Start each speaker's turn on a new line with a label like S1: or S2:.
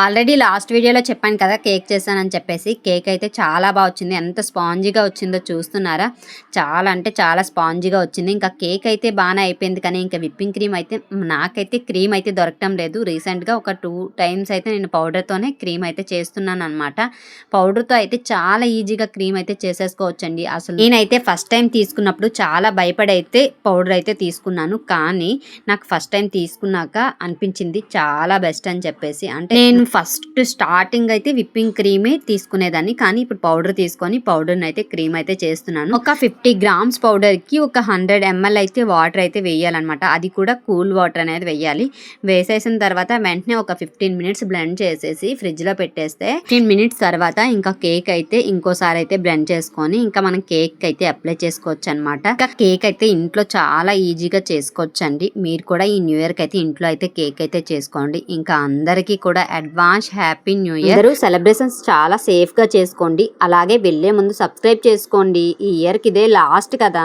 S1: Already last వీడియోలో చెప్పాను కదా కేక్ చేశానని చెప్పేసి. కేక్ అయితే చాలా బాగా వచ్చింది. ఎంత స్పాంజీగా వచ్చిందో చూస్తున్నారా? చాలా అంటే చాలా స్పాంజీగా వచ్చింది. ఇంకా కేక్ అయితే బాగానే అయిపోయింది కానీ ఇంకా విప్పింగ్ క్రీమ్ అయితే నాకైతే క్రీమ్ అయితే దొరకటం లేదు. రీసెంట్గా ఒక టూ టైమ్స్ అయితే నేను పౌడర్తోనే క్రీమ్ అయితే చేస్తున్నాను అనమాట పౌడర్తో అయితే చాలా ఈజీగా క్రీమ్ అయితే చేసేసుకోవచ్చండి. అసలు నేనైతే ఫస్ట్ టైం తీసుకున్నప్పుడు చాలా భయపడైతే పౌడర్ అయితే తీసుకున్నాను. కానీ నాకు ఫస్ట్ టైం తీసుకున్నాక అనిపించింది చాలా బెస్ట్ అని చెప్పేసి. అంటే నేను నేను ఫస్ట్ స్టార్టింగ్ అయితే విప్పింగ్ క్రీమే తీసుకునేదాన్ని కానీ ఇప్పుడు పౌడర్ తీసుకొని పౌడర్ని అయితే క్రీమ్ అయితే చేస్తున్నాను. ఒక ఫిఫ్టీ గ్రామ్స్ పౌడర్కి ఒక హండ్రెడ్ ఎంఎల్ అయితే వాటర్ అయితే వేయాలన్నమాట. అది కూడా కూల్ వాటర్ అనేది వేయాలి. వేసేసిన తర్వాత వెంటనే ఒక ఫిఫ్టీన్ మినిట్స్ బ్లెండ్ చేసేసి ఫ్రిడ్జ్లో పెట్టేస్తే ఫిఫ్టీన్ మినిట్స్ తర్వాత ఇంకా కేక్ అయితే ఇంకోసారి అయితే బ్లెండ్ చేసుకొని ఇంకా మనం కేక్ అయితే అప్లై చేసుకోవచ్చు అనమాట ఇంకా కేక్ అయితే ఇంట్లో చాలా ఈజీగా చేసుకోవచ్చు అండి మీరు కూడా ఈ న్యూ ఇయర్కి అయితే ఇంట్లో అయితే కేక్ అయితే చేసుకోండి. ఇంకా అందరికీ కూడా advance happy new year. Celebrations చాలా సేఫ్గా చేసుకోండి. అలాగే వెళ్ళే ముందు సబ్స్క్రైబ్ చేసుకోండి. ఈ ఇయర్కి ఇదే లాస్ట్ కదా.